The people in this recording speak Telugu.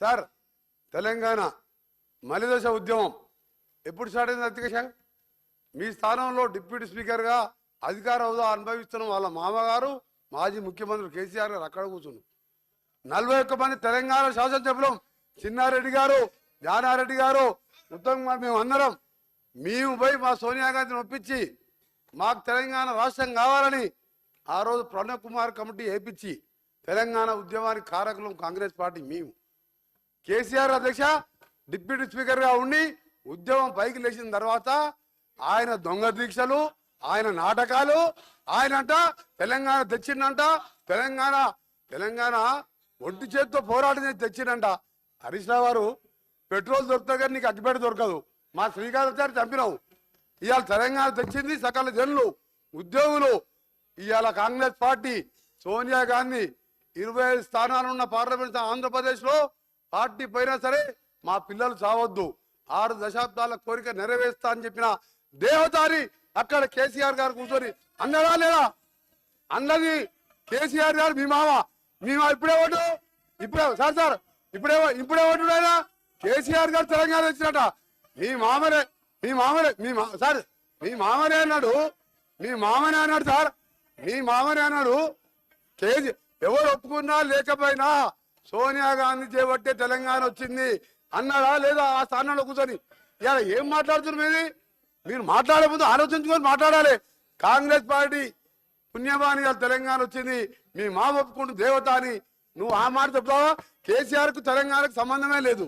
సార్ తెలంగాణ మలిదశ ఉద్యమం ఎప్పుడు స్టార్ట్ అయింది అధ్యక్ష మీ స్థానంలో డిప్యూటీ స్పీకర్గా అధికార హోదా అనుభవిస్తున్న వాళ్ళ మామగారు మాజీ ముఖ్యమంత్రి కేసీఆర్ గారు అక్కడ కూర్చున్నారు. నలభై ఒక్క మంది తెలంగాణ శాసనసభ్యులం చిన్నారెడ్డి గారు జానారెడ్డి గారు ఉత్తమ్ కుమార్ మేము అందరం మేము పోయి మా సోనియా గాంధీని ఒప్పించి మాకు తెలంగాణ రాష్ట్రం కావాలని ఆ రోజు ప్రణబ్ కుమార్ కమిటీ వేపించి తెలంగాణ ఉద్యమానికి కారకులం కాంగ్రెస్ పార్టీ మేము. కేసీఆర్ అధ్యక్ష డిప్యూటీ స్పీకర్గా ఉండి ఉద్యమం పైకి లేచిన తర్వాత ఆయన దొంగ దీక్షలు ఆయన నాటకాలు ఆయన అంట తెలంగాణ తెచ్చిండంట తెలంగాణ తెలంగాణ ఒంటి చేతితో పోరాటం చేసి తెచ్చిండంట. హరీష్ రావు గారు పెట్రోల్ దొరుకుతుంది కానీ నీకు అగ్గిపేట దొరకదు. మా శ్రీకాంతాచారి చంపినావు. ఇవాళ తెలంగాణ తెచ్చింది సకల జనులు ఉద్యోగులు. ఇవాళ కాంగ్రెస్ పార్టీ సోనియా గాంధీ ఇరవై ఐదు స్థానాలున్న పార్లమెంట్ ఆంధ్రప్రదేశ్లో పార్టీ పోయినా సరే మా పిల్లలు చావద్దు. ఆరు దశాబ్దాల కోరిక నెరవేరుస్తా అని చెప్పిన దేవతారి అక్కడ కేసీఆర్ గారు కూర్చొని అన్నదా లేదా? అన్నది కేసీఆర్ గారు మీ మామ. మీ మామ ఇప్పుడే ఓటు? ఇప్పుడే సార్ సార్ ఇప్పుడే ఇప్పుడే ఓటు ఆయన కేసీఆర్ గారు తెలంగాణ వచ్చినట. మీ మామనే మీ మామనే మీ మా సార్ మీ మామనే అన్నాడు. మీ మామనే అన్నాడు సార్. మీ మామనే అన్నాడు. కేజీ ఎవరు ఒప్పుకున్నా లేకపోయినా సోనియా గాంధీ చేపట్టే తెలంగాణ వచ్చింది అన్నాడా లేదా ఆ స్థానంలో కూర్చొని? ఇలా ఏం మాట్లాడుతున్నారు మీది మీరు మాట్లాడే ముందు ఆలోచించుకొని మాట్లాడాలి. కాంగ్రెస్ పార్టీ పుణ్యమాని తెలంగాణ వచ్చింది. మీ మా ఒప్పుకుంటూ దేవత అని. నువ్వు ఆ మాట చెప్తావా? కేసీఆర్కు తెలంగాణకు సంబంధమే లేదు.